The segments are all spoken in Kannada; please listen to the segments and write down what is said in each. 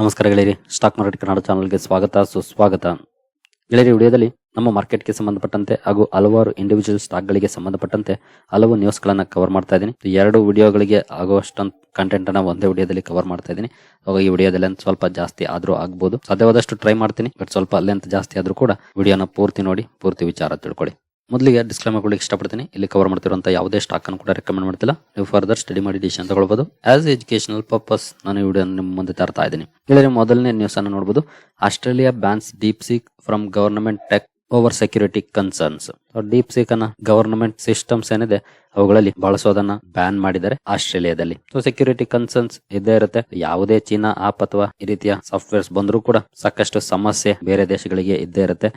ನಮಸ್ಕಾರ ಗೆಳೆಯರಿ. ಸ್ಟಾಕ್ ಮಾರ್ಕೆಟ್ ಕನ್ನಡ ಚಾನಲ್ಗೆ ಸ್ವಾಗತ, ಸುಸ್ವಾಗತ. ಗೆಳೆಯರಿ, ವಿಡಿಯೋದಲ್ಲಿ ನಮ್ಮ ಮಾರ್ಕೆಟ್ಗೆ ಸಂಬಂಧಪಟ್ಟಂತೆ ಹಾಗೂ ಹಲವಾರು ಇಂಡಿವಿಜುವಲ್ ಸ್ಟಾಕ್ಗಳಿಗೆ ಸಂಬಂಧಪಟ್ಟಂತೆ ಹಲವು ನ್ಯೂಸ್ಗಳನ್ನು ಕವರ್ ಮಾಡ್ತಾ ಇದ್ದೀನಿ. ಎರಡು ವಿಡಿಯೋಗಳಿಗೆ ಆಗುವಷ್ಟೊಂದು ಕಂಟೆಂಟ್ ಕಂಟೆಂಟನ್ನು ಒಂದೇ ವಿಡಿಯೋದಲ್ಲಿ ಕವರ್ ಮಾಡ್ತಾ ಇದ್ದೀನಿ. ಅವಾಗ ಈ ವಿಡಿಯೋದಲ್ಲಿ ಸ್ವಲ್ಪ ಜಾಸ್ತಿ ಆದರೂ ಆಗ್ಬೋದು. ಸಾಧ್ಯವಾದಷ್ಟು ಟ್ರೈ ಮಾಡ್ತೀನಿ. ಬಟ್ ಸ್ವಲ್ಪ ಅಲ್ಲಿಂತ ಜಾಸ್ತಿ ಆದರೂ ಕೂಡ ವಿಡಿಯೋನ ಪೂರ್ತಿ ನೋಡಿ, ಪೂರ್ತಿ ವಿಚಾರ ತಿಳ್ಕೊಳ್ಳಿ. ಮೊದಲಿಗೆ ಡಿಸ್ಕ್ಲೈಮರ್ ಕೊಡ್ಲಿಕ್ಕೆ ಇಷ್ಟಪಡ್ತೀನಿ. ಇಲ್ಲಿ ಕವರ್ ಮಾಡ್ತಿರುವಂಥ ಯಾವುದೇ ಸ್ಟಾಕ್ ಅನ್ನು ಕೂಡ ರೆಕಮೆಂಡ್ ಮಾಡ್ತಿಲ್ಲ. ನೀವು ಫರ್ದರ್ ಸ್ಟಡಿ ಮಾಡಿ ಅಂತ ಹೇಳ್ಬೋದು. ಆಸ್ ಎಜುಕೇಶನಲ್ ಪರ್ಪಸ್ ನಾನು ಈ ವಿಡಿಯೋ ನಿಮ್ಮ ಮುಂದೆ ತರ್ತಾ ಇದ್ದೀನಿ. ಇಲ್ಲಿ ಮೊದಲನೇ ನ್ಯೂಸ್ ಅನ್ನು ನೋಡಬಹುದು Australia bans DeepSeek from government tech over security concerns DeepSeek ಅನ್ನ ಗವರ್ನಮೆಂಟ್ ಸಿಸ್ಟಮ್ಸ್ ಏನಿದೆ, ಅವುಗಳಲ್ಲಿ ಬಳಸೋದನ್ನ ಬ್ಯಾನ್ ಮಾಡಿದ್ದಾರೆ ಆಸ್ಟ್ರೇಲಿಯಾದಲ್ಲಿ. ಸೊ ಸೆಕ್ಯೂರಿಟಿ ಕನ್ಸರ್ನ್ಸ್ ಇದ್ದೇ ಇರುತ್ತೆ. ಯಾವುದೇ ಚೀನಾ ಆಪ್ ಅಥವಾ ಈ ರೀತಿಯ ಸಾಫ್ಟ್ವೇರ್ಸ್ ಬಂದರೂ ಕೂಡ ಸಾಕಷ್ಟು ಸಮಸ್ಯೆ ಬೇರೆ ದೇಶಗಳಿಗೆ ಇದ್ದೇ ಇರುತ್ತೆ.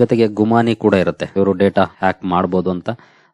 ಜೊತೆಗೆ ಗುಮಾನಿ ಕೂಡ ಇರುತ್ತೆ. ಇವರು ಡೇಟಾ ಹ್ಯಾಕ್ ಮಾಡಬಹುದು ಅಂತ.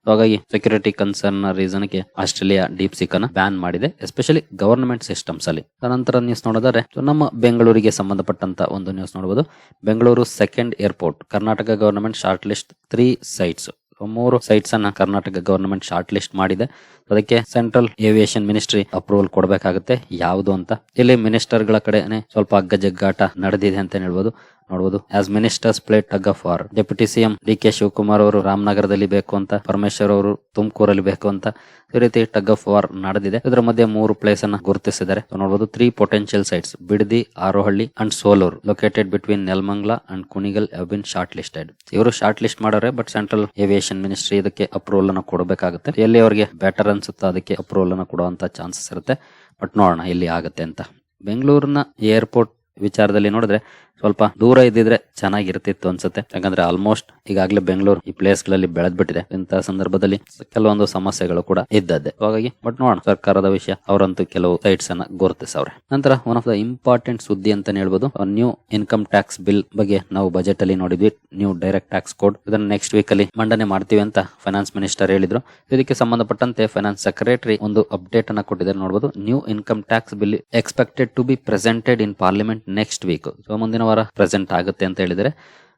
ಹಾಗಾಗಿ ಸೆಕ್ಯೂರಿಟಿ ಕನ್ಸರ್ನ್ ರೀಸನ್ಗೆ ಆಸ್ಟ್ರೇಲಿಯಾ ಡೀಪ್ ಸಿಕ್ ಅನ್ನ ಬ್ಯಾನ್ ಮಾಡಿದೆ ಎಸ್ಪೆಷಲಿ ಗವರ್ನಮೆಂಟ್ ಸಿಸ್ಟಮ್ಸ್ ಅಲ್ಲಿ. ನಂತರ ನ್ಯೂಸ್ ನೋಡಿದರೆ ನಮ್ಮ ಬೆಂಗಳೂರಿಗೆ ಸಂಬಂಧಪಟ್ಟಂತ ಒಂದು ನ್ಯೂಸ್ ನೋಡಬಹುದು Bengaluru second airport Karnataka government shortlist three sites ಮೂರು ಸೈಟ್ಸ್ ಅನ್ನ ಕರ್ನಾಟಕ ಗವರ್ನಮೆಂಟ್ ಶಾರ್ಟ್ ಲಿಸ್ಟ್ ಮಾಡಿದೆ. ಅದಕ್ಕೆ ಸೆಂಟ್ರಲ್ ಏವಿಯೇಷನ್ ಮಿನಿಸ್ಟ್ರಿ ಅಪ್ರೂವಲ್ ಕೊಡಬೇಕಾಗುತ್ತೆ. ಯಾವುದು ಅಂತ. ಇಲ್ಲಿ ಮಿನಿಸ್ಟರ್ಗಳ ಕಡೆನೆ ಸ್ವಲ್ಪ ಅಗ್ಗ ಜಗ್ಗಾಟ ನಡೆದಿದೆ ಅಂತ ಹೇಳ್ಬೋದು. ನೋಡಬಹುದು as ministers play tug of war deputy CM D K Shivakumar ಅವರು ರಾಮನಗರದಲ್ಲಿ ಬೇಕು ಅಂತ, ಪರಮೇಶ್ವರ್ ಅವರು ತುಮಕೂರಲ್ಲಿ ಬೇಕು ಅಂತ, ಈ ರೀತಿ ಟಗ್ ಆಫ್ ವಾರ್ ನಡೆದಿದೆ. ಇದರ ಮಧ್ಯೆ ಮೂರು ಪ್ಲೇಸ್ ಅನ್ನ ಗುರುತಿಸಿದ್ದಾರೆ. ನೋಡಬಹುದು three potential sites Bidadi, Harohalli and Solur located between Nelamangala and Kunigal been shortlisted ಇವರು ಶಾರ್ಟ್ ಲಿಸ್ಟ್ ಮಾಡೋರೆ ಬಟ್ ಸೆಂಟ್ರಲ್ ಏವಿಯೇಷನ್ ಮಿನಿಸ್ಟ್ರಿ ಇದಕ್ಕೆ ಅಪ್ರೂವಲ್ ಅನ್ನು ಕೊಡಬೇಕಾಗುತ್ತೆ. ಎಲ್ಲಿ ಅವರಿಗೆ ಬೆಟರ್ ಅನ್ಸುತ್ತೆ ಅದಕ್ಕೆ ಅಪ್ರೂವಲ್ ಅನ್ನು ಕೊಡುವಂತ ಚಾನ್ಸಸ್ ಇರುತ್ತೆ. ಬಟ್ ನೋಡೋಣ ಇಲ್ಲಿ ಆಗುತ್ತೆ ಅಂತ. ಬೆಂಗಳೂರಿನ ಏರ್ಪೋರ್ಟ್ ವಿಚಾರದಲ್ಲಿ ನೋಡಿದ್ರೆ ಸ್ವಲ್ಪ ದೂರ ಇದ್ದಿದ್ರೆ ಚೆನ್ನಾಗಿರ್ತಿತ್ತು ಅನ್ಸುತ್ತೆ. ಯಾಕಂದ್ರೆ ಆಲ್ಮೋಸ್ಟ್ ಈಗಾಗಲೇ ಬೆಂಗಳೂರು ಈ ಪ್ಲೇಸ್ಗಳಲ್ಲಿ ಬೆಳೆದ್ ಬಿಟ್ಟಿದೆ ಇಂತಹ ಸಂದರ್ಭದಲ್ಲಿ ಕೆಲವೊಂದು ಸಮಸ್ಯೆಗಳು ಕೂಡ ಇದ್ದದ್ದೆ. ಹಾಗಾಗಿ ಬಟ್ ನೋಡೋಣ. ಸರ್ಕಾರದ ವಿಷಯ, ಅವರಂತೂ ಕೆಲವು ಸೈಟ್ಸ್ ಅನ್ನ ಗುರುತಿಸವ್ರೆ. ನಂತರ ಒನ್ ಆಫ್ ದ ಇಂಪಾರ್ಟೆಂಟ್ ಸುದ್ದಿ ಅಂತ ಹೇಳ್ಬೋದು. ನ್ಯೂ ಇನ್ಕಮ್ ಟ್ಯಾಕ್ಸ್ ಬಿಲ್ ಬಗ್ಗೆ ನಾವು ಬಜೆಟ್ ಅಲ್ಲಿ ನೋಡಿದ್ವಿ. ನ್ಯೂ ಡೈರೆಕ್ಟ್ ಟ್ಯಾಕ್ಸ್ ಕೋಡ್ ಇದನ್ನ ನೆಕ್ಸ್ಟ್ ವೀಕ್ ಅಲ್ಲಿ ಮಂಡನೆ ಮಾಡ್ತೀವಿ ಅಂತ ಫೈನಾನ್ಸ್ ಮಿನಿಸ್ಟರ್ ಹೇಳಿದ್ರು. ಇದಕ್ಕೆ ಸಂಬಂಧಪಟ್ಟಂತೆ ಫೈನಾನ್ಸ್ ಸೆಕ್ರೆಟರಿ ಒಂದು ಅಪ್ಡೇಟ್ ಅನ್ನ ಕೊಟ್ಟಿದ್ದಾರೆ ನೋಡಬಹುದು new income tax bill expected to be presented in parliament next week so ಮುಂದಿನ ವಾರ ಪ್ರೆಸೆಂಟ್ ಆಗುತ್ತೆ ಅಂತ ಹೇಳಿದರೆ,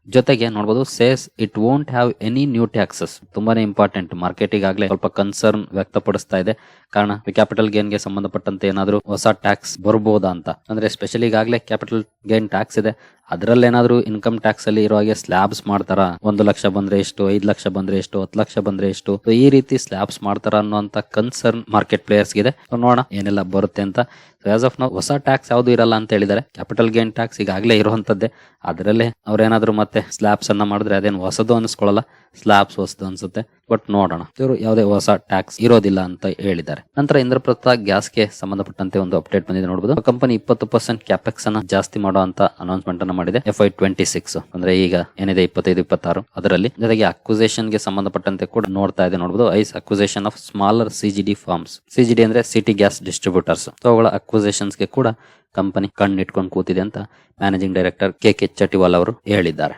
ಜೊತೆಗೆ ನೋಡಬಹುದು says it won't have any new taxes ತುಂಬಾನೇ ಇಂಪಾರ್ಟೆಂಟ್ ಮಾರ್ಕೆಟಿಗೆ ಆಗ್ಲಿ ಸ್ವಲ್ಪ ಕನ್ಸರ್ನ್ ವ್ಯಕ್ತಪಡಿಸ್ತಾ ಇದೆ. ಕಾರಣ ಕ್ಯಾಪಿಟಲ್ ಗೇನ್ಗೆ ಸಂಬಂಧಪಟ್ಟಂತೆ ಏನಾದರೂ ಹೊಸ ಟ್ಯಾಕ್ಸ್ ಬರ್ಬೋದಾ ಅಂತ. ಅಂದ್ರೆ ಸ್ಪೆಷಲಿ ಈಗಾಗಲೇ ಕ್ಯಾಪಿಟಲ್ ಗೇನ್ ಟ್ಯಾಕ್ಸ್ ಇದೆ. ಅದರಲ್ಲಿ ಏನಾದರೂ ಇನ್ಕಮ್ ಟ್ಯಾಕ್ಸ್ ಅಲ್ಲಿ ಇರೋ ಹಾಗೆ ಸ್ಲ್ಯಾಬ್ಸ್ ಮಾಡ್ತಾರ. ಒಂದು ಲಕ್ಷ ಬಂದ್ರೆ ಎಷ್ಟು, ಐದು ಲಕ್ಷ ಬಂದ್ರೆ ಎಷ್ಟು, ಹತ್ತು ಲಕ್ಷ ಬಂದ್ರೆ ಎಷ್ಟು. ಈ ರೀತಿ ಸ್ಲ್ಯಾಬ್ಸ್ ಮಾಡ್ತಾರ ಅನ್ನುವಂತ ಕನ್ಸರ್ನ್ ಮಾರ್ಕೆಟ್ ಪ್ಲೇಯರ್ಸ್ ಇದೆ ನೋಡೋಣ ಏನೆಲ್ಲ ಬರುತ್ತೆ ಅಂತ. ಆಸ್ ಆಫ್ ನಾವು ಹೊಸ ಟ್ಯಾಕ್ಸ್ ಯಾವುದು ಇರಲ್ಲ ಅಂತ ಹೇಳಿದ್ದಾರೆ ಕ್ಯಾಪಿಟಲ್ ಗೇನ್ ಟ್ಯಾಕ್ಸ್ ಈಗಾಗಲೇ ಇರುವಂತದ್ದೇ. ಅದರಲ್ಲೇ ಅವ್ರೇನಾದ್ರೂ ಮತ್ತೆ ಸ್ಲ್ಯಾಬ್ಸ್ ಅನ್ನ ಮಾಡಿದ್ರೆ ಅದೇನು ಹೊಸದು ಅನಿಸ್ಕೊಳ್ಳಲ್ಲ ಸ್ಲ್ಯಾಬ್ಸ್ ಹೊಸದು ಅನ್ಸುತ್ತೆ. ಬಟ್ ನೋಡೋಣ. ಇವರು ಯಾವುದೇ ಹೊಸ ಟ್ಯಾಕ್ಸ್ ಇರೋದಿಲ್ಲ ಅಂತ ಹೇಳಿದ್ದಾರೆ. ನಂತರ ಇಂದ್ರಪ್ರಸ್ಥ ಗ್ಯಾಸ್ಗೆ ಸಂಬಂಧಪಟ್ಟಂತೆ ಒಂದು ಅಪ್ಡೇಟ್ ಬಂದಿದೆ ನೋಡಬಹುದು ಕಂಪನಿ ಇಪ್ಪತ್ತು ಪರ್ಸೆಂಟ್ ಕ್ಯಾಪೆಕ್ಸ್ ಅನ್ನ ಜಾಸ್ತಿ ಮಾಡುವಂತ ಅನೌನ್ಸ್ಮೆಂಟ್ ಅನ್ನ ಮಾಡಿದೆ. ಎಫ್ ಐ ಟ್ವೆಂಟಿ ಸಿಕ್ಸ್ ಅಂದ್ರೆ ಈಗ ಏನಿದೆ ಇಪ್ಪತ್ತೈದು, ಇಪ್ಪತ್ತಾರು? ಅದರಲ್ಲಿ ಜೊತೆಗೆ ಅಕ್ವಿಸೇಷನ್ಗೆ ಸಂಬಂಧಪಟ್ಟಂತೆ ಕೂಡ ನೋಡ್ತಾ ಇದೆ ನೋಡಬಹುದು is acquisition of smaller CGD firms CGD ಅಂದ್ರೆ ಸಿಟಿ ಗ್ಯಾಸ್ ಡಿಸ್ಟ್ರಿಬ್ಯೂಟರ್ಸ್ ಅವುಗಳ ಅಕ್ವಿಸೇಷನ್ಸ್ಗೆ ಕೂಡ ಕಂಪನಿ ಕಣ್ಣಿಟ್ಕೊಂಡು ಕೂತಿದೆ ಅಂತ managing director K K Chatiwal ಅವರು ಹೇಳಿದ್ದಾರೆ.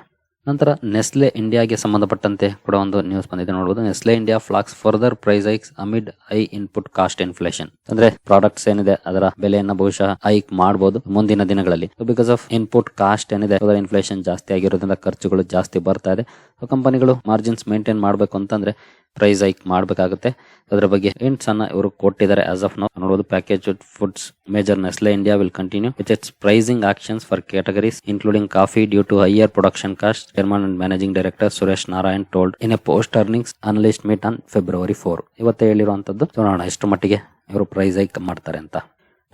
ನಂತರ ನೆಸ್ಲೆ ಇಂಡಿಯಾಗೆ ಸಂಬಂಧಪಟ್ಟಂತೆ ಕೂಡ ಒಂದು ನ್ಯೂಸ್ ಬಂದಿದೆ ನೋಡಬಹುದು Nestle India flags further price hikes amid high input cost inflation ಅಂದ್ರೆ ಪ್ರಾಡಕ್ಟ್ಸ್ ಏನಿದೆ, ಅದರ ಬೆಲೆಯನ್ನ ಬಹುಶಃ ಹೈಕ್ ಮಾಡಬಹುದು ಮುಂದಿನ ದಿನಗಳಲ್ಲಿ. ಬಿಕಾಸ್ ಆಫ್ ಇನ್ಪುಟ್ ಕಾಸ್ಟ್ ಏನಿದೆ ಅದರ ಇನ್ಫ್ಲೇಷನ್ ಜಾಸ್ತಿ ಆಗಿರೋದ್ರಿಂದ ಖರ್ಚುಗಳು ಜಾಸ್ತಿ ಬರ್ತಾ ಇದೆ. ಕಂಪನಿಗಳು ಮಾರ್ಜಿನ್ಸ್ ಮೇಂಟೈನ್ ಮಾಡಬೇಕು ಅಂತಂದ್ರೆ ಪ್ರೈಸ್ ಹೈಕ್ ಮಾಡಬೇಕಾಗುತ್ತೆ. ಅದರ ಬಗ್ಗೆ ಹಿಂಟ್ಸ್ ಅನ್ನ ಇವರು ಕೊಟ್ಟಿದ್ದಾರೆ ಆಸ್ ಆಫ್ ನೌ ನೋಡಬಹುದು package foods major Nestle India will continue with its pricing actions for categories including coffee due to higher production cost chairman and managing director Suresh Narayan told in a post earnings analyst meet on February four ಇವತ್ತೇ ಹೇಳಿರುವಂತದ್ದು, ನೋಡೋಣ ಎಷ್ಟು ಮಟ್ಟಿಗೆ ಇವರು ಪ್ರೈಸ್ ಹೈಕ್ ಮಾಡ್ತಾರೆ ಅಂತ.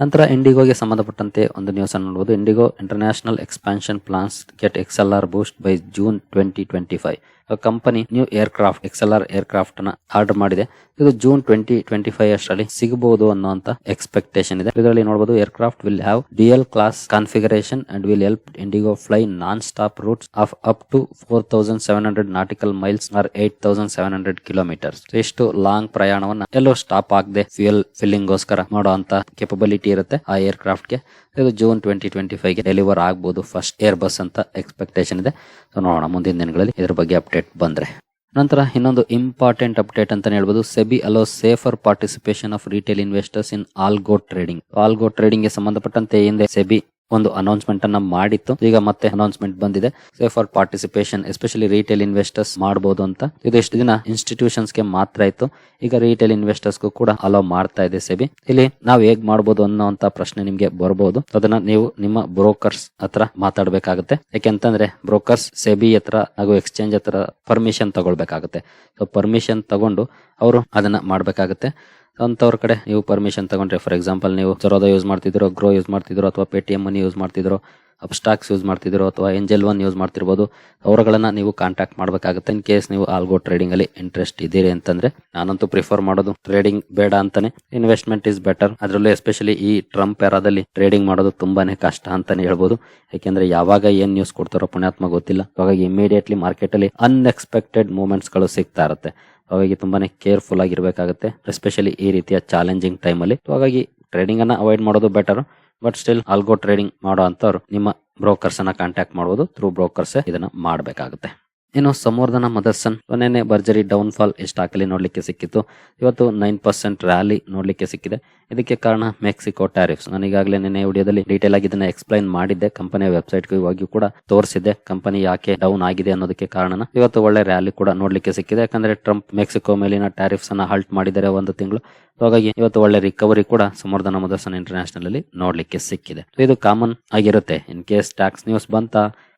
ನಂತರ ಇಂಡಿಗೋಗೆ ಸಂಬಂಧಪಟ್ಟಂತೆ ಒಂದು ನ್ಯೂಸ್ ಅನ್ನು ನೋಡಬಹುದು IndiGo international expansion plans get L R boost by June twenty twenty five. Company new aircraft XL R ಏರ್ಕ್ರಾಫ್ಟ್ನ order ಮಾಡಿದೆ. ಇದು ಜೂನ್ ಟ್ವೆಂಟಿ ಟ್ವೆಂಟಿ ಫೈವ್ ಅಷ್ಟರಲ್ಲಿ ಸಿಗಬಹುದು ಅನ್ನುವಂತ ಎಕ್ಸ್ಪೆಕ್ಟೇಷನ್ ಇದೆ. ಇದರಲ್ಲಿ ನೋಡಬಹುದು aircraft will have dual class configuration and will help IndiGo fly non stop routes of up to four thousand seven hundred nautical miles or eight thousand seven hundred kilometres ಎಷ್ಟು ಲಾಂಗ್ ಪ್ರಯಾಣವನ್ನ ಎಲ್ಲೋ ಸ್ಟಾಪ್ ಆಗದೆ ಫ್ಯೂಯಲ್ ಫಿಲ್ಲಿಂಗ್ ಗೋಸ್ಕರ ಮಾಡುವಂತ ಕೆಪಬಿಲಿಟಿ ಇರುತ್ತೆ ಆ ಏರ್ಕ್ರಾಫ್ಟ್ಗೆ. ಇದು ಜೂನ್ ಟ್ವೆಂಟಿ ಟ್ವೆಂಟಿ ಫೈವ್ಗೆ ಡೆಲಿವರ್ ಆಗಬಹುದು ಫಸ್ಟ್ ಏರ್ ಬಸ್ ಅಂತ ಎಕ್ಸ್ಪೆಕ್ಟೇಷನ್ ಇದೆ. ಸೊ ನೋಡೋಣ, ಮುಂದಿನ ದಿನಗಳಲ್ಲಿ ಇದ್ರ ಬಗ್ಗೆ ಅಪ್ಡೇಟ್ ಬಂದ್ರೆ. ನಂತರ ಇನ್ನೊಂದು ಇಂಪಾರ್ಟೆಂಟ್ ಅಪ್ಡೇಟ್ ಅಂತ ಹೇಳ್ಬೋದು. SEBI allow safer participation of retail investors in algo trading algo ಟ್ರೇಡಿಂಗ್ಗೆ ಸಂಬಂಧಪಟ್ಟಂತೆ ಹಿಂದೆ ಸೆಬಿ ಒಂದು ಅನೌನ್ಸ್ಮೆಂಟ್ ಅನ್ನ ಮಾಡಿತ್ತು. ಈಗ ಮತ್ತೆ ಅನೌನ್ಸ್ಮೆಂಟ್ ಬಂದಿದೆ. Safe for participation especially retail investors ಮಾಡಬಹುದು ಅಂತ. ಇದು ಎಷ್ಟು ದಿನ ಇನ್ಸ್ಟಿಟ್ಯೂಷನ್ಸ್ಗೆ ಮಾತ್ರ ಇತ್ತು. ಈಗ ರಿಟೇಲ್ ಇನ್ವೆಸ್ಟರ್ಸ್ ಕೂಡ ಅಲೋ ಮಾಡ್ತಾ ಇದೆ ಸೆಬಿ ಇಲ್ಲಿ ನಾವು ಹೇಗ್ ಮಾಡಬಹುದು ಅನ್ನೋಂತ ಪ್ರಶ್ನೆ ನಿಮ್ಗೆ ಬರಬಹುದು ಅದನ್ನ ನೀವು ನಿಮ್ಮ ಬ್ರೋಕರ್ಸ್ ಹತ್ರ ಮಾತಾಡಬೇಕಾಗುತ್ತೆ. ಯಾಕೆಂತಂದ್ರೆ ಬ್ರೋಕರ್ಸ್ ಸೆಬಿ ಹತ್ರ ಹಾಗೂ ಎಕ್ಸ್ಚೇಂಜ್ ಹತ್ರ ಪರ್ಮಿಷನ್ ತಗೊಳ್ಬೇಕಾಗುತ್ತೆ. ಸೊ ಪರ್ಮಿಷನ್ ತಗೊಂಡು ಅವರು ಅದನ್ನ ಮಾಡ್ಬೇಕಾಗುತ್ತೆ. ಅಂತವ್ರ ಕಡೆ ನೀವು ಪರ್ಮಿಷನ್ ತಗೊಂಡ್ರೆ ಫಾರ್ ಎಕ್ಸಾಂಪಲ್ ನೀವು ಜರೋದ ಯೂಸ್ ಮಾಡ್ತಿದ್ರು ಗ್ರೋ ಯೂಸ್ ಮಾಡ್ತಿದ್ರು, ಅಥವಾ ಪೇಟಿಎಂ ಮನಿ ಯೂಸ್ ಮಾಡ್ತಿದ್ರು ಅಪ್ಸ್ಟಾಕ್ಸ್ ಯೂಸ್ ಮಾಡ್ತಿದ್ರು, ಅಥವಾ ಎಂಜೆಲ್ ಒನ್ ಯೂಸ್ ಮಾಡ್ತಿರ್ಬೋದು, ಅವರುಗಳನ್ನ ನೀವು ಕಾಂಟ್ಯಾಕ್ಟ್ ಮಾಡಬೇಕಾಗುತ್ತೆ. ಇನ್ ಕೇಸ್ ನೀವು ಆಲ್ಗೋ ಟ್ರೇಡಿಂಗ್ ಅಲ್ಲಿ ಇಂಟ್ರೆಸ್ಟ್ ಇದ್ದೀರಿ ಅಂತಂದ್ರೆ, ನಾನಂತೂ ಪ್ರಿಫರ್ ಮಾಡೋದು ಟ್ರೇಡಿಂಗ್ ಬೇಡ ಅಂತಾನೆ. ಇನ್ವೆಸ್ಟ್ಮೆಂಟ್ ಇಸ್ ಬೆಟರ್ ಅದರಲ್ಲೂ ಎಸ್ಪೆಷಲಿ ಈ ಟ್ರಂಪ್ ಎರಾದಲ್ಲಿ ಟ್ರೇಡಿಂಗ್ ಮಾಡೋದು ತುಂಬಾನೇ ಕಷ್ಟ ಅಂತಾನೆ ಹೇಳ್ಬೋದು. ಯಾಕೆಂದ್ರೆ ಯಾವಾಗ ಏನ್ ನ್ಯೂಸ್ ಕೊಡ್ತಾರೋ ಪುಣ್ಯಾತ್ಮ ಗೊತ್ತಿಲ್ಲ. ಹಾಗಾಗಿ ಇಮಿಡಿಯೇಟ್ಲಿ ಮಾರ್ಕೆಟ್ ಅಲ್ಲಿ ಅನ್ಎಕ್ಸ್ಪೆಕ್ಟೆಡ್ ಮೂವ್ಮೆಂಟ್ಸ್ಗಳು ಸಿಗ್ತಾ ಇರುತ್ತೆ. ಹಾಗಾಗಿ ತುಂಬಾನೇ ಕೇರ್ಫುಲ್ ಆಗಿರ್ಬೇಕಾಗುತ್ತೆ ಎಸ್ಪೆಷಲಿ ಈ ರೀತಿಯ ಚಾಲೆಂಜಿಂಗ್ ಟೈಮ್ ಅಲ್ಲಿ. ಹಾಗಾಗಿ ಟ್ರೇಡಿಂಗ್ ಅನ್ನ ಅವಾಯ್ಡ್ ಮಾಡೋದು better but still algo trading ಮಾಡೋ ಅಂತವ್ರು ನಿಮ್ಮ ಬ್ರೋಕರ್ಸ್ ಅನ್ನ ಕಾಂಟ್ಯಾಕ್ಟ್ ಮಾಡಬಹುದು ಥ್ರೂ ಬ್ರೋಕರ್ಸ್ ಇದನ್ನ ಮಾಡಬೇಕಾಗುತ್ತೆ. ಇನ್ನು ಸಂವರ್ಧನ ಮದರ್ಸನ್. ಕೊನೆಯೇ ಭರ್ಜರಿ ಡೌನ್ ಫಾಲ್ ಸ್ಟಾಕ್ ನೋಡಲಿಕ್ಕೆ ಸಿಕ್ಕಿತ್ತು. ಇವತ್ತು ನೈನ್ ಪರ್ಸೆಂಟ್ ರ್ಯಾಲಿ ನೋಡಲಿಕ್ಕೆ ಸಿಕ್ಕಿದೆ. ಇದಕ್ಕೆ ಕಾರಣ ಮೆಕ್ಸಿಕೋ ಟ್ಯಾರಿಫ್ಸ್. ನಾನು ಈಗಾಗಲೇ ನಿನ್ನೆ ವಿಡಿಯೋದಲ್ಲಿ ಡೀಟೇಲ್ ಆಗಿ ಇದನ್ನ ಎಕ್ಸ್ಪ್ಲೈನ್ ಮಾಡಿದ್ದೆ. ಕಂಪನಿಯ ವೆಬ್ಸೈಟ್ ಇವಾಗಿಯೂ ಕೂಡ ತೋರಿಸಿದ್ದೆ. ಕಂಪನಿ ಯಾಕೆ ಡೌನ್ ಆಗಿದೆ ಅನ್ನೋದಕ್ಕೆ ಕಾರಣ ಇವತ್ತು ಒಳ್ಳೆ ರ್ಯಾಲಿ ಕೂಡ ನೋಡಲಿಕ್ಕೆ ಸಿಕ್ಕಿದೆ. ಯಾಕಂದ್ರೆ ಟ್ರಂಪ್ ಮೆಕ್ಸಿಕೋ ಮೇಲಿನ ಟ್ಯಾರಿಫ್ಸ್ ಅನ್ನ ಹಾಲ್ಟ್ ಮಾಡಿದರೆ ಒಂದು ತಿಂಗಳು. ಹಾಗಾಗಿ ಇವತ್ತು ಒಳ್ಳೆ ರಿಕವರಿ ಕೂಡ ಸಮರ್ಧನ ಮದರ್ಸನ್ ಇಂಟರ್ನ್ಯಾಷನಲ್ ಅಲ್ಲಿ ನೋಡ್ಲಿಕ್ಕೆ ಸಿಕ್ಕಿದೆ. ಇದು ಕಾಮನ್ ಆಗಿರುತ್ತೆ. ಇನ್ ಕೇಸ್ ಟ್ಯಾಕ್ಸ್ ನ್ಯೂಸ್ ಬಂತ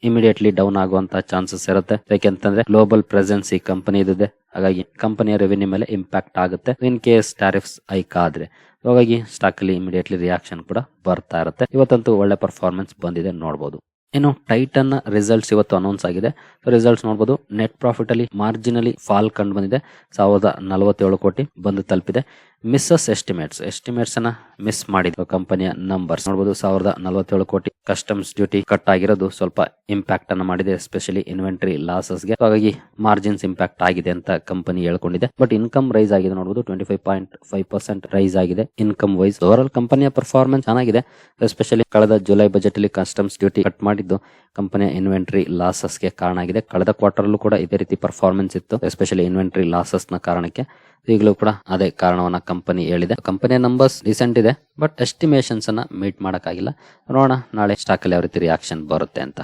ಇಮಿಡಿಯೇಟ್ಲಿ ಡೌನ್ ಆಗುವಂತ ಚಾನ್ಸಸ್ ಇರುತ್ತೆ. ಯಾಕೆಂತಂದ್ರೆ ಗ್ಲೋಬಲ್ ಪ್ರೆಸೆನ್ಸ್ ಈ ಕಂಪನಿ ಇದೆ ಹಾಗಾಗಿ ಕಂಪನಿಯ ರೆವಿನ್ಯೂ ಮೇಲೆ ಇಂಪ್ಯಾಕ್ಟ್ ಆಗುತ್ತೆ. ಇನ್ ಕೇಸ್ ಟ್ಯಾರಿಫ್ಸ್ ಹೈಕ್ ಆದ್ರೆ. ಹಾಗಾಗಿ ಸ್ಟಾಕ್ ಅಲ್ಲಿ ಇಮಿಡಿಯೇಟ್ಲಿ ರಿಯಾಕ್ಷನ್ ಕೂಡ ಬರ್ತಾ ಇರುತ್ತೆ. ಇವತ್ತಂತೂ ಒಳ್ಳೆ ಪರ್ಫಾರ್ಮೆನ್ಸ್ ಬಂದಿದೆ ನೋಡಬಹುದು ಇನ್ನು ಟೈಟನ್ ರಿಸಲ್ಟ್ಸ್ ಇವತ್ತು ಅನೌನ್ಸ್ ಆಗಿದೆ. ರಿಸಲ್ಟ್ಸ್ ನೋಡಬಹುದು ನೆಟ್ ಪ್ರಾಫಿಟ್ ಅಲ್ಲಿ ಮಾರ್ಜಿನಲಿ ಫಾಲ್ ಕಂಡು ಬಂದಿದೆ. ಸಾವಿರದ ನಲವತ್ತೇಳು ಕೋಟಿ ಬಂದು ತಲುಪಿದೆ. ಮಿಸ್ಸಸ್ ಎಸ್ಟಿಮೇಟ್ಸ್ ಎಸ್ಟಿಮೇಟ್ಸ್ ಅನ್ನ ಮಿಸ್ ಮಾಡಿದ ಕಂಪನಿಯ ನಂಬರ್ಸ್ ನೋಡಬಹುದು ಸಾವಿರದ ನಲವತ್ತೇಳು ಕೋಟಿ ಕಸ್ಟಮ್ಸ್ ಡ್ಯೂಟಿ ಕಟ್ ಆಗಿರೋದು ಸ್ವಲ್ಪ ಇಂಪ್ಯಾಕ್ಟ್ ಅನ್ನ ಮಾಡಿದೆ ಎಸ್ಪೆಷಲಿ ಇನ್ವೆಂಟರಿ ಲಾಸಸ್ಗೆ. ಹಾಗಾಗಿ ಮಾರ್ಜಿನ್ಸ್ ಇಂಪ್ಯಾಕ್ಟ್ ಆಗಿದೆ ಅಂತ ಕಂಪನಿ ಹೇಳ್ಕೊಂಡಿದೆ. ಬಟ್ ಇನ್ಕಮ್ ರೈಸ್ ಆಗಿದೆ ನೋಡಬಹುದು twenty five point five percent rise ಆಗಿದೆ ಇನ್ಕಮ್ ವೈಸ್ ಓವರ್ ಆಲ್ ಕಂಪನಿಯ ಪರ್ಫಾರ್ಮೆನ್ಸ್ ಚೆನ್ನಾಗಿದೆ ಎಸ್ಪೆಷಲಿ ಕಳೆದ ಜುಲೈ ಬಜೆಟ್ ಅಲ್ಲಿ ಕಸ್ಟಮ್ಸ್ ಡ್ಯೂಟಿ ಕಟ್ ಮಾಡಿದ್ದು ಕಂಪನಿಯ ಇನ್ವೆಂಟರಿ ಲಾಸಸ್ಗೆ ಕಾರಣ ಆಗಿದೆ. ಕಳೆದ ಕ್ವಾರ್ಟರ್ ಕೂಡ ಇದೇ ರೀತಿ ಪರ್ಫಾರ್ಮೆನ್ಸ್ ಇತ್ತು ಎಸ್ಪೆಷಲಿ ಇನ್ವೆಂಟರಿ ಲಾಸಸ್ನ ಕಾರಣಕ್ಕೆ. ಈಗಲೂ ಕೂಡ ಅದೇ ಕಾರಣವನ್ನ ಕಂಪನಿ ಹೇಳಿದೆ. ಕಂಪನಿಯ ನಂಬರ್ಸ್ ರೀಸೆಂಟ್ ಇದೆ ಬಟ್ ಎಸ್ಟಿಮೇಷನ್ಸ್ ಅನ್ನ ಮೀಟ್ ಮಾಡಕ್ಕಾಗಿಲ್ಲ. ನೋಡೋಣ, ನಾಳೆ ಸ್ಟಾಕ್ ಅಲ್ಲಿ ಯಾವ ರೀತಿ ರಿಯಾಕ್ಷನ್ ಬರುತ್ತೆ ಅಂತ.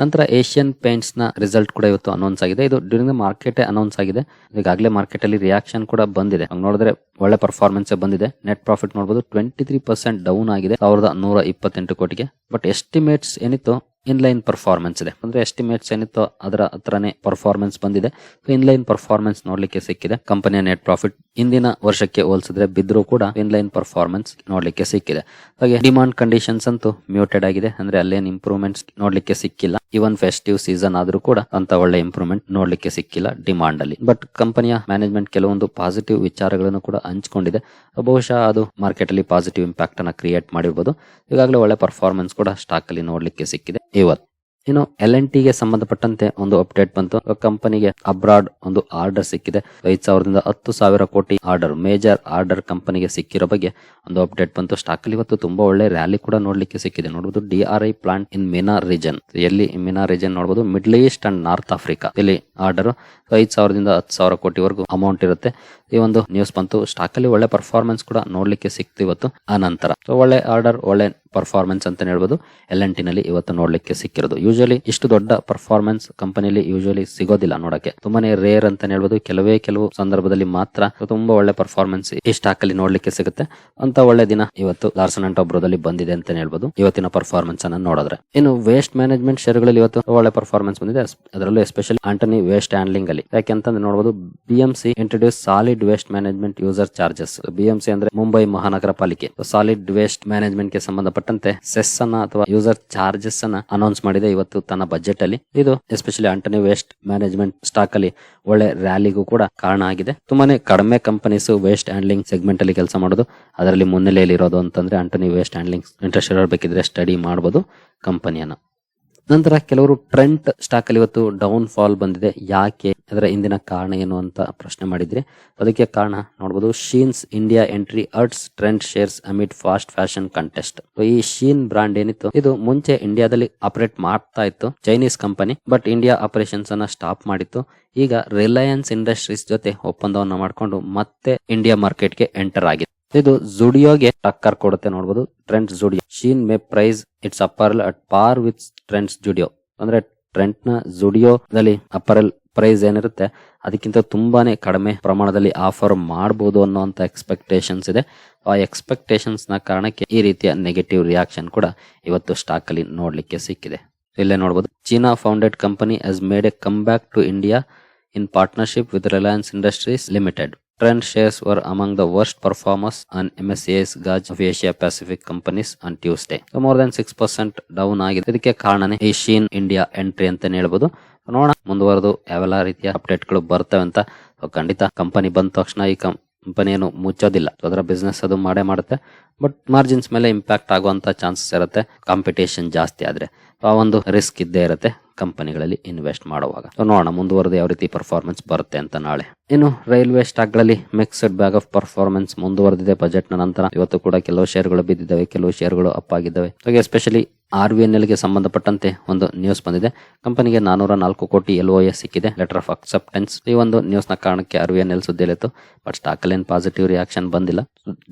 ನಂತರ ಏಷ್ಯನ್ ಪೇಂಟ್ಸ್ನ ರಿಸಲ್ಟ್ ಕೂಡ ಇವತ್ತು ಅನೌನ್ಸ್ ಆಗಿದೆ. ಇದು ಡ್ಯೂರಿಂಗ್ ದ ಮಾರ್ಕೆಟ್ ಅನೌನ್ಸ್ ಆಗಿದೆ. ಈಗಾಗಲೇ ಮಾರ್ಕೆಟ್ ಅಲ್ಲಿ ರಿಯಾಕ್ಷನ್ ಕೂಡ ಬಂದಿದೆ. ನೋಡಿದ್ರೆ ಒಳ್ಳೆ ಪರ್ಫಾರ್ಮೆನ್ಸ್ ಬಂದಿದೆ. ನೆಟ್ ಪ್ರಾಫಿಟ್ ನೋಡಬಹುದು ಟ್ವೆಂಟಿ ತ್ರೀ ಪರ್ಸೆಂಟ್ ಡೌನ್ ಆಗಿದೆ. ಸಾವಿರದ ನೂರ ಇಪ್ಪತ್ತೆಂಟು ಕೋಟಿಗೆ. ಬಟ್ ಎಸ್ಟಿಮೇಟ್ಸ್ ಏನಿತ್ತು? ಇನ್ಲೈನ್ ಪರ್ಫಾರ್ಮೆನ್ಸ್ ಇದೆ. ಅಂದ್ರೆ ಎಸ್ಟಿಮೇಟ್ಸ್ ಏನಿತ್ತು ಅದರ ಹತ್ರನೇ ಪರ್ಫಾರ್ಮೆನ್ಸ್ ಬಂದಿದೆ. ಇನ್ಲೈನ್ ಪರ್ಫಾರ್ಮೆನ್ಸ್ ನೋಡ್ಲಿಕ್ಕೆ ಸಿಕ್ಕಿದೆ. ಕಂಪನಿಯ ನೆಟ್ ಪ್ರಾಫಿಟ್ ಇಂದಿನ ವರ್ಷಕ್ಕೆ ಹೋಲಿಸಿದ್ರೆ ಬಿದ್ರೂ ಕೂಡ ಇನ್ಲೈನ್ ಪರ್ಫಾರ್ಮೆನ್ಸ್ ನೋಡ್ಲಿಕ್ಕೆ ಸಿಕ್ಕಿದೆ. ಹಾಗೆ ಡಿಮಾಂಡ್ ಕಂಡೀಷನ್ಸ್ ಅಂತೂ ಮ್ಯೂಟೆಡ್ ಆಗಿದೆ. ಅಂದ್ರೆ ಅಲ್ಲೇನು ಇಂಪ್ರೂವ್ಮೆಂಟ್ಸ್ ನೋಡ್ಲಿಕ್ಕೆ ಸಿಕ್ಕಿಲ್ಲ. ಇವನ್ ಫೆಸ್ಟಿವ್ ಸೀಸನ್ ಆದ್ರೂ ಕೂಡ ಅಂತ ಒಳ್ಳೆ ಇಂಪ್ರೂವ್ಮೆಂಟ್ ನೋಡ್ಲಿಕ್ಕೆ ಸಿಕ್ಕಿಲ್ಲ ಡಿಮಾಂಡ್ ಅಲ್ಲಿ. ಬಟ್ ಕಂಪನಿಯ ಮ್ಯಾನೇಜ್ಮೆಂಟ್ ಕೆಲವೊಂದು ಪಾಸಿಟಿವ್ ವಿಚಾರಗಳನ್ನು ಕೂಡ ಹಂಚಿಕೊಂಡಿದೆ. ಬಹುಶಃ ಅದು ಮಾರ್ಕೆಟ್ ಅಲ್ಲಿ ಪಾಸಿಟಿವ್ ಇಂಪ್ಯಾಕ್ಟ್ ಅನ್ನ ಕ್ರಿಯೇಟ್ ಮಾಡಿರ್ಬೋದು. ಈಗಾಗಲೇ ಒಳ್ಳೆ ಪರ್ಫಾರ್ಮೆನ್ಸ್ ಕೂಡ ಸ್ಟಾಕ್ ಅಲ್ಲಿ ನೋಡ್ಲಿಕ್ಕೆ ಸಿಕ್ಕಿದೆ. ಇವತ್ತು ಇನ್ನು ಎಲ್ ಎನ್ ಟಿಗೆ ಸಂಬಂಧಪಟ್ಟಂತೆ ಒಂದು ಅಪ್ಡೇಟ್ ಬಂತು. ಕಂಪನಿಗೆ ಅಬ್ರಾಡ್ ಒಂದು ಆರ್ಡರ್ ಸಿಕ್ಕಿದೆ. ಐದು ಸಾವಿರದಿಂದ ಹತ್ತು ಸಾವಿರ ಕೋಟಿ ಆರ್ಡರ್ ಮೇಜರ್ ಆರ್ಡರ್ ಕಂಪನಿಗೆ ಸಿಕ್ಕಿರೋ ಬಗ್ಗೆ ಒಂದು ಅಪ್ಡೇಟ್ ಬಂತು. ಸ್ಟಾಕ್ ಅಲ್ಲಿ ಇವತ್ತು ತುಂಬಾ ಒಳ್ಳೆ ರ್ಯಾಲಿ ಕೂಡ ನೋಡ್ಲಿಕ್ಕೆ ಸಿಕ್ಕಿದೆ. ನೋಡಬಹುದು D R I plant in MENA region ಎಲ್ಲಿ ಮಿನಾ ರೀಜನ್ ನೋಡಬಹುದು middle east and north Africa ಇಲ್ಲಿ ಆರ್ಡರ್ ಐದು ಸಾವಿರದಿಂದ ಹತ್ತು ಸಾವಿರ ಕೋಟಿವರೆಗೂ ಅಮೌಂಟ್ ಇರುತ್ತೆ. ಈ ಒಂದು ನ್ಯೂಸ್ ಬಂತು. ಸ್ಟಾಕ್ ಅಲ್ಲಿ ಒಳ್ಳೆ ಪರ್ಫಾರ್ಮೆನ್ಸ್ ಕೂಡ ನೋಡ್ಲಿಕ್ಕೆ ಸಿಕ್ತು ಇವತ್ತು. ಆ ನಂತರ. ಒಳ್ಳೆ ಆರ್ಡರ್ ಒಳ್ಳೆ ಪರ್ಫಾರ್ಮೆನ್ಸ್ ಅಂತ ಹೇಳ್ಬೋದು. ಎಲ್ ಎನ್ ಟಿನಲ್ಲಿ ಇವತ್ತು ನೋಡ್ಲಿಕ್ಕೆ ಸಿಕ್ಕಿರೋದು. ಯೂಶಲಿ ಇಷ್ಟು ದೊಡ್ಡ ಪರ್ಫಾರ್ಮೆನ್ಸ್ ಕಂಪನಿಲಿ ಯೂಶಲಿ ಸಿಗೋದಿಲ್ಲ ನೋಡಕ್ಕೆ. ತುಂಬಾನೇ ರೇರ್ ಅಂತ ಹೇಳ್ಬೋದು. ಕೆಲವೇ ಕೆಲವು ಸಂದರ್ಭದಲ್ಲಿ ಮಾತ್ರ ತುಂಬಾ ಒಳ್ಳೆ ಪರ್ಫಾರ್ಮೆನ್ಸ್ ಈ ಸ್ಟಾಕ್ ಅಲ್ಲಿ ನೋಡ್ಲಿಕ್ಕೆ ಸಿಗುತ್ತೆ. ಅಂತ ಒಳ್ಳೆ ದಿನ ಇವತ್ತು ಲಾರ್ಸನ್ ಅಂಡ್ ಟೊಬ್ರೋದಲ್ಲಿ ಬಂದಿದೆ ಅಂತ ಹೇಳ್ಬೋದು. ಇವತ್ತಿನ ಪರ್ಫಾರ್ಮೆನ್ಸ್ ಅನ್ನ ನೋಡಿದ್ರೆ. ಇನ್ನು ವೇಸ್ಟ್ ಮ್ಯಾನೇಜ್ಮೆಂಟ್ ಶೇರ್ಗಳಲ್ಲಿ ಇವತ್ತು ಒಳ್ಳೆ ಪರ್ಫಾರ್ಮೆನ್ಸ್ ಬಂದಿದೆ. ಅದರಲ್ಲೂ ಎಸ್ಪೆಷಲಿ ಆಂಟನಿ ವೇಸ್ಟ್ ಹ್ಯಾಂಡ್ಲಿಂಗ್ ಅಲ್ಲಿ ಯಾಕೆಂತಂದ್ರೆ ನೋಡಬಹುದು BMC introduce solid waste management user charges BMC ಅಂದ್ರೆ ಮುಂಬೈ ಮಹಾನಗರ ಪಾಲಿಕೆ ಸಾಲಿಡ್ ವೇಸ್ಟ್ ಮ್ಯಾನೇಜ್ಮೆಂಟ್ಗೆ ಸಂಬಂಧಪಟ್ಟಂತೆ ಸೆಸ್ ಅನ್ನ ಅಥವಾ ಯೂಸರ್ ಚಾರ್ಜಸ್ ಅನ್ನ ಅನೌನ್ಸ್ ಮಾಡಿದೆ ಇವತ್ತು ತನ್ನ ಬಜೆಟ್ ಅಲ್ಲಿ. ಇದು especially Antony waste management stock ಅಲ್ಲಿ ಒಳ್ಳೆ ರ್ಯಾಲಿಗೂ ಕೂಡ ಕಾರಣ ಆಗಿದೆ. ತುಂಬಾನೇ ಕಡಿಮೆ ಕಂಪನೀಸ್ ವೇಸ್ಟ್ ಹ್ಯಾಂಡ್ಲಿಂಗ್ ಸೆಗ್ಮೆಂಟ್ ಅಲ್ಲಿ ಕೆಲಸ ಮಾಡೋದು. ಅದರಲ್ಲಿ ಮುನ್ನೆಲೆಯಲ್ಲಿ ಇರೋದು ಅಂತಂದ್ರೆ ಅಂಟನಿ ವೇಸ್ಟ್ ಹ್ಯಾಂಡ್ಲಿಂಗ್ ಇಂಟ್ರೆಸ್ಟ್ ಇರಬೇಕಿದ್ರೆ ಬೇಕಿದ್ರೆ ಸ್ಟಡಿ ಮಾಡಬಹುದು ಕಂಪನಿಯನ್ನ ನಂತರ ಕೆಲವರು ಟ್ರೆಂಟ್ ಸ್ಟಾಕ್ ಅಲ್ಲಿ ಇವತ್ತು ಡೌನ್ ಫಾಲ್ ಬಂದಿದೆ. ಯಾಕೆ? ಅದರ ಹಿಂದಿನ ಕಾರಣ ಏನು ಅಂತ ಪ್ರಶ್ನೆ ಮಾಡಿದ್ರೆ, ಅದಕ್ಕೆ ಕಾರಣ ನೋಡಬಹುದು Shein's India entry hurts Trent shares amid fast fashion contest. ಈ ಶೀನ್ ಬ್ರಾಂಡ್ ಏನಿತ್ತು, ಇದು ಮುಂಚೆ ಇಂಡಿಯಾದಲ್ಲಿ ಆಪರೇಟ್ ಮಾಡ್ತಾ ಇತ್ತು, Chinese company, but India operations ಅನ್ನ ಸ್ಟಾಪ್ ಮಾಡಿತ್ತು. ಈಗ ರಿಲಯನ್ಸ್ ಇಂಡಸ್ಟ್ರೀಸ್ ಜೊತೆ ಒಪ್ಪಂದವನ್ನು ಮಾಡಿಕೊಂಡು ಮತ್ತೆ ಇಂಡಿಯಾ ಮಾರ್ಕೆಟ್ಗೆ ಎಂಟರ್ ಆಗಿದೆ. ಇದು ಜುಡಿಯೋಗೆ ಟಕ್ಕರ್ ಕೊಡುತ್ತೆ ನೋಡಬಹುದು Trent's Zudio Shein may price its apparel at par with Trent's Zudio ಅಂದ್ರೆ ಟ್ರೆಂಡ್ನ ಜುಡಿಯೋದಲ್ಲಿ ಅಪರಲ್ ಪ್ರೈಸ್ ಏನಿರುತ್ತೆ, ಅದಕ್ಕಿಂತ ತುಂಬಾನೇ ಕಡಿಮೆ ಪ್ರಮಾಣದಲ್ಲಿ ಆಫರ್ ಮಾಡಬಹುದು ಅನ್ನೋಂತ ಎಕ್ಸ್ಪೆಕ್ಟೇಷನ್ಸ್ ಇದೆ. ಆ ಎಕ್ಸ್ಪೆಕ್ಟೇಷನ್ಸ್ನ ಕಾರಣಕ್ಕೆ ಈ ರೀತಿಯ ನೆಗೆಟಿವ್ ರಿಯಾಕ್ಷನ್ ಕೂಡ ಇವತ್ತು ಸ್ಟಾಕ್ ಅಲ್ಲಿ ನೋಡ್ಲಿಕ್ಕೆ ಸಿಕ್ಕಿದೆ. ಇಲ್ಲೇ ನೋಡಬಹುದು China founded company has made a come back to India in partnership with Reliance Industries Limited Trent shares were among the worst performers on MSCI's gauge of Asia Pacific companies on Tuesday more than six percent down ಆಗಿದೆ. ಇದಕ್ಕೆ ಕಾರಣನೇ ಏಷಿಯನ್ ಇಂಡಿಯಾ ಎಂಟ್ರಿ ಅಂತ ಹೇಳ್ಬೋದು. ನೋಡೋಣ. ಮುಂದುವರೆದು ಯಾವೆಲ್ಲ ರೀತಿಯ ಅಪ್ಡೇಟ್ಗಳು ಬರ್ತವೆ ಅಂತ. ಖಂಡಿತ ಕಂಪನಿ ಬಂದ ತಕ್ಷಣ ಈ ಕಂಪನಿ ಮುಚ್ಚೋದಿಲ್ಲ. ಅದರ ಬಿಸ್ನೆಸ್ ಅದು ಮಾಡೇ ಮಾಡುತ್ತೆ. ಬಟ್ ಮಾರ್ಜಿನ್ಸ್ ಮೇಲೆ ಇಂಪ್ಯಾಕ್ಟ್ ಆಗುವಂತ ಚಾನ್ಸಸ್ ಇರುತ್ತೆ. ಕಾಂಪಿಟೇಷನ್ ಜಾಸ್ತಿ ಆದ್ರೆ. ಆ ಒಂದು ರಿಸ್ಕ್ ಇದ್ದೇ ಇರುತ್ತೆ ಕಂಪನಿಗಳಲ್ಲಿ ಇನ್ವೆಸ್ಟ್ ಮಾಡುವಾಗ. ನೋಡೋಣ ಮುಂದುವರೆದು ಯಾವ ರೀತಿ ಪರ್ಫಾರ್ಮೆನ್ಸ್ ಬರುತ್ತೆ ಅಂತ ನಾಳೆ. ಇನ್ನು ರೈಲ್ವೆ ಸ್ಟಾಕ್ಗಳಲ್ಲಿ ಮಿಕ್ಸ್ಡ್ ಬ್ಯಾಗ್ ಆಫ್ ಪರ್ಫಾರ್ಮೆನ್ಸ್ ಮುಂದುವರೆದಿದೆ ಬಜೆಟ್ನ ನಂತರ. ಇವತ್ತು ಕೂಡ ಕೆಲವು ಶೇರ್ಗಳು ಬಿದ್ದಿದ್ದಾವೆ, ಕೆಲವು ಶೇರ್ಗಳು ಅಪ್ ಆಗಿದ್ದಾವೆ. ಹಾಗೆ ಎಸ್ಪೆಷಲಿ ಆರ್ ವಿ ಎನ್ ಎಲ್ಗೆ ಸಂಬಂಧಪಟ್ಟಂತೆ ಒಂದು ನ್ಯೂಸ್ ಬಂದಿದೆ. ಕಂಪನಿಗೆ ನಾನೂರ ನಾಲ್ಕು ಕೋಟಿ ಎಲ್ ಎಸ್ ಸಿಕ್ಕಿದೆ ಲೆಟರ್ ಆಫ್ ಅಕ್ಸೆಪ್ಟೆನ್ಸ್ ಈ ಒಂದು ನ್ಯೂಸ್ನ ಕಾರಣಕ್ಕೆ ಆರ್ ವಿ ಎನ್ ಎಲ್ ಸುದ್ದಿಲಿತ್ತು ಬಟ್ ಸ್ಟಾಕ್ ಅಲ್ಲಿ ಪಾಸಿಟಿವ್ ರಿಯಾಕ್ಷನ್ ಬಂದಿಲ್ಲ.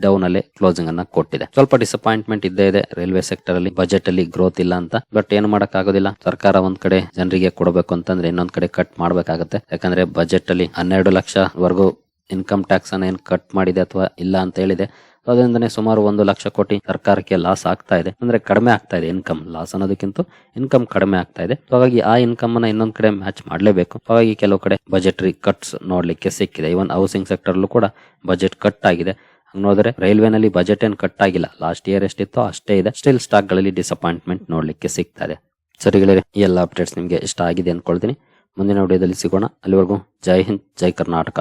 ಡೌನ್ ಅಲ್ಲೇ ಕ್ಲೋಸಿಂಗ್ ಅನ್ನ ಕೊಟ್ಟಿದೆ. ಸ್ವಲ್ಪ ಡಿಸಪಾಯಿಂಟ್ಮೆಂಟ್ ಇದ್ದೇ ಇದೆ. ರೈಲ್ವೆ ಸೆಕ್ಟರ್ ಅಲ್ಲಿ ಬಜೆಟ್ ಅಲ್ಲಿ ಗ್ರೋತ್ ಇಲ್ಲ ಅಂತ. ಬಟ್ ಏನು ಮಾಡಕ್ ಆಗೋದಿಲ್ಲ ಸರ್ಕಾರ ಒಂದ್ ಕಡೆ ಜನರಿಗೆ ಕೊಡಬೇಕು ಅಂತಂದ್ರೆ ಇನ್ನೊಂದ್ ಕಡೆ ಕಟ್ ಮಾಡ್ಬೇಕಾಗತ್ತೆ. ಯಾಕಂದ್ರೆ ಬಜೆಟ್ ಅಲ್ಲಿ ಹನ್ನೆರಡು ಲಕ್ಷ ವರ್ಗೂ ಇನ್ಕಮ್ ಟ್ಯಾಕ್ಸ್ ಅನ್ನ ಏನ್ ಕಟ್ ಮಾಡಿದೆ ಅಥವಾ ಇಲ್ಲ ಅಂತ ಹೇಳಿದೆ. ಅದರಿಂದನೇ ಸುಮಾರು ಒಂದು ಲಕ್ಷ ಕೋಟಿ ಸರ್ಕಾರಕ್ಕೆ ಲಾಸ್ ಆಗ್ತಾ ಇದೆ. ಅಂದ್ರೆ ಕಡಿಮೆ ಆಗ್ತಾ ಇದೆ ಇನ್ಕಮ್ ಲಾಸ್ ಅನ್ನೋದಕ್ಕಿಂತ ಇನ್ಕಮ್ ಕಡಿಮೆ ಆಗ್ತಾ ಇದೆ. ಹಾಗಾಗಿ ಆ ಇನ್ಕಮ್ ಅನ್ನ ಇನ್ನೊಂದ್ ಕಡೆ ಮ್ಯಾಚ್ ಮಾಡಲೇಬೇಕು. ಹಾಗಾಗಿ ಕೆಲವು ಕಡೆ ಬಜೆಟರಿ ಕಟ್ಸ್ ನೋಡ್ಲಿಕ್ಕೆ ಸಿಕ್ಕಿದೆ. ಇವನ್ ಹೌಸಿಂಗ್ ಸೆಕ್ಟರ್ ಕೂಡ ಬಜೆಟ್ ಕಟ್ ಆಗಿದೆ. ನೋಡಿದ್ರೆ ರೈಲ್ವೆನಲ್ಲಿ ಬಜೆಟ್ ಏನ್ ಕಟ್ ಆಗಿಲ್ಲ. ಲಾಸ್ಟ್ ಇಯರ್ ಎಷ್ಟಿತ್ತೋ ಅಷ್ಟೇ ಇದೆ. ಸ್ಟಿಲ್ ಸ್ಟಾಕ್ಗಳಲ್ಲಿ ಡಿಸಪಾಯಿಂಟ್ಮೆಂಟ್ ನೋಡ್ಲಿಕ್ಕೆ ಸಿಗ್ತಾ ಇದೆ. ಸರಿಗಳೇ ಈ ಎಲ್ಲ ಅಪ್ಡೇಟ್ಸ್ ನಿಮ್ಗೆ ಇಷ್ಟ ಆಗಿದೆ ಅನ್ಕೊಳ್ತೀನಿ. ಮುಂದಿನ ವಿಡಿಯೋದಲ್ಲಿ ಸಿಗೋಣ. ಅಲ್ಲಿವರೆಗೂ ಜೈ ಹಿಂದ್, ಜೈ ಕರ್ನಾಟಕ.